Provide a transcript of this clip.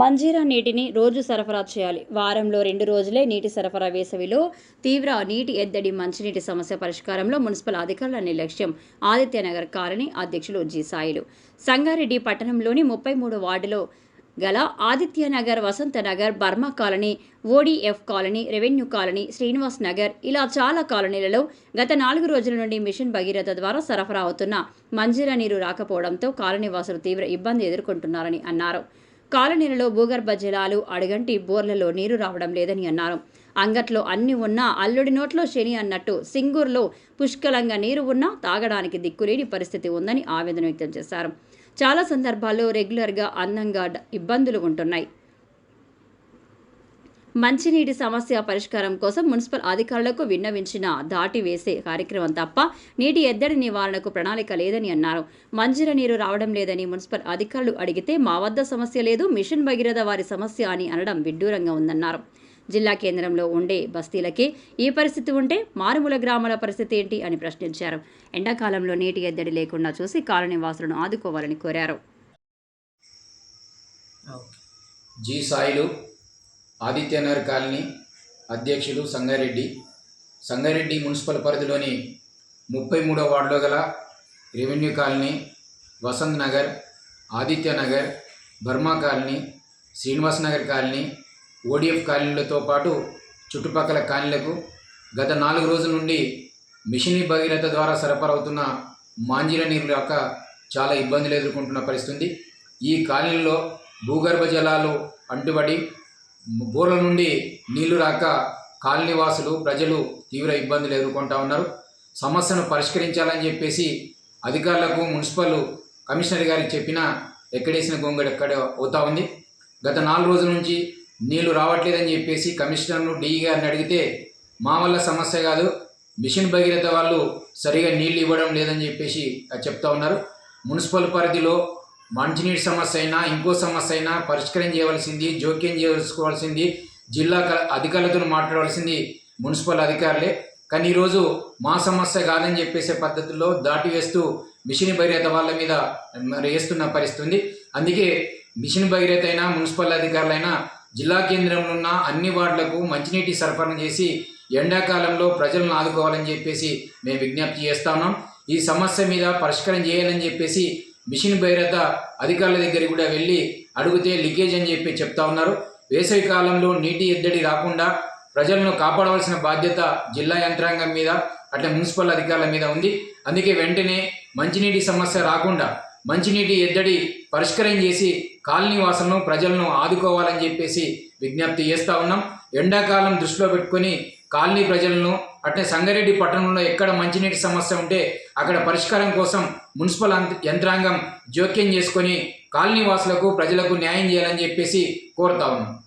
మంజీరా నీటిని రోజు సరఫరా చేయాలి. వారంలో రెండు రోజులే నీటి సరఫరా వేసవిలో తీవ్ర నీటి ఎద్దడి మంచినీటి సమస్య పరిష్కారంలో మున్సిపల్ అధికారుల నిర్లక్ష్యం ఆదిత్యనగర్ కాలనీ అధ్యక్షులు జి. సాయిలు. సంగారెడ్డి పట్టణంలోని ముప్పై మూడు వార్డులో గల Adityanagar Vasantnagar Burma colony O D F colony revenue colony Srinivas Nagar ఇలా చాలా కాలనీలలో గత నాలుగు రోజుల నుండి మిషన్ భగీరథ ద్వారా సరఫరా అవుతున్న మంజీరా నీరు రాకపోవడంతో కాలనీవాసులు తీవ్ర ఇబ్బంది ఎదుర్కొంటున్నారని అన్నారు. కాలనీలలో భూగర్భ జలాలు అడుగంటి బోర్లలో నీరు రావడం లేదని అన్నారు. అంగట్లో అన్ని ఉన్నా అల్లుడి నోట్లో శని అన్నట్టు సింగూర్లో పుష్కలంగా నీరు ఉన్నా తాగడానికి దిక్కులేని పరిస్థితి ఉందని ఆవేదన వ్యక్తం చేశారు. చాలా సందర్భాల్లో రెగ్యులర్గా అందంగా ఇబ్బందులు ఉంటున్నాయి. మంచినీటి సమస్య పరిష్కారం కోసం మున్సిపల్ అధికారులకు విన్నవించిన దాటి వేసే కార్యక్రమం తప్ప నీటి ఎద్దడి నివారణకు ప్రణాళిక లేదని అన్నారు. మంజీర నీరు రావడం లేదని మున్సిపల్ అధికారులు అడిగితే మా వద్ద సమస్య లేదు మిషన్ భగీరథ వారి సమస్య అని అనడం విడ్డూరంగా ఉందన్నారు. జిల్లా కేంద్రంలో ఉండే బస్తీలకే ఈ పరిస్థితి ఉంటే మారుమూల గ్రామాల పరిస్థితి ఏంటి అని ప్రశ్నించారు. ఎండాకాలంలో నీటి ఎద్దడి లేకుండా చూసి కాలనీ వాసులను ఆదుకోవాలని కోరారు. జీ సాయిలు ఆదిత్యనగర్ కాలనీ అధ్యక్షులు సంగారెడ్డి. సంగారెడ్డి మున్సిపల్ పరిధిలోని ముప్పై మూడో వార్డులో గల revenue colony Vasant Nagar Adityanagar Burma colony Srinivas Nagar colony O D F కాలనీలతో పాటు చుట్టుపక్కల కాలనీలకు గత నాలుగు రోజుల నుండి మిషనీ భగీరథ ద్వారా సరఫరా అవుతున్న మాంజీల నీరు రాక చాలా ఇబ్బందులు ఎదుర్కొంటున్న పరిస్థితి. ఈ కాలనీలో భూగర్భ జలాలు అంటుబడి బోర్ల నుండి నీళ్ళు రాక కాలనీవాసులు ప్రజలు తీవ్ర ఇబ్బందులు ఎదుర్కొంటా ఉన్నారు. సమస్యను పరిష్కరించాలని చెప్పేసి అధికారులకు మున్సిపల్ కమిషనర్ గారికి చెప్పినా ఎక్కడేసిన గొంగడు ఎక్కడ అవుతా ఉంది. గత నాలుగు రోజుల నుంచి నీళ్ళు రావట్లేదని చెప్పేసి కమిషనర్ను డిఈ గారిని అడిగితే మా వల్ల సమస్య కాదు. మిషన్ భగీరథ వాళ్ళు సరిగా నీళ్ళు ఇవ్వడం లేదని చెప్పేసి చెప్తా ఉన్నారు. మున్సిపల్ పరిధిలో మంచినీటి సమస్య అయినా ఇంకో సమస్య అయినా పరిష్కారం చేయవలసింది జోక్యం చేసుకోవాల్సింది జిల్లా అధికారులతో మాట్లాడవలసింది మున్సిపల్ అధికారులే. కానీ ఈరోజు మా సమస్య కాదని చెప్పేసే పద్ధతుల్లో దాటి వేస్తూ మిషన్ భగీరథ వాళ్ళ మీద వేస్తున్న పరిస్థితుంది అందుకే మిషన్ భగీరథ అయినా మున్సిపల్ అధికారులైనా జిల్లా కేంద్రంలో ఉన్న అన్ని వార్డులకు మంచినీటి సరఫరా చేసి ఎండాకాలంలో ప్రజలను ఆదుకోవాలని చెప్పేసి మేము విజ్ఞప్తి చేస్తున్నాం ఈ సమస్య మీద పరిష్కారం చేయాలని చెప్పేసి మిషన్ భైరత అధికారుల దగ్గరికి కూడా వెళ్ళి అడిగితే లీకేజ్ అని చెప్పి చెప్తా ఉన్నారు. వేసవి కాలంలో నీటి ఎద్దడి రాకుండా ప్రజలను కాపాడవలసిన బాధ్యత జిల్లా యంత్రాంగం మీద అట్లా మున్సిపల్ అధికారుల మీద ఉంది. అందుకే వెంటనే మంచినీటి సమస్య రాకుండా మంచినీటి ఎద్దడి పరిష్కరం చేసి కాలనీ వాసులను ప్రజలను ఆదుకోవాలని చెప్పేసి విజ్ఞప్తి చేస్తూ ఉన్నాం. ఎండాకాలం దృష్టిలో పెట్టుకొని కాలనీ ప్రజలను అట్లే సంగారెడ్డి పట్టణంలో ఎక్కడ మంచినీటి సమస్య ఉంటే అక్కడ పరిష్కారం కోసం మున్సిపల్ అంత- యంత్రాంగం జోక్యం చేసుకొని కాలనీ వాసులకు ప్రజలకు న్యాయం చేయాలని చెప్పేసి కోరుతా ఉన్నాం.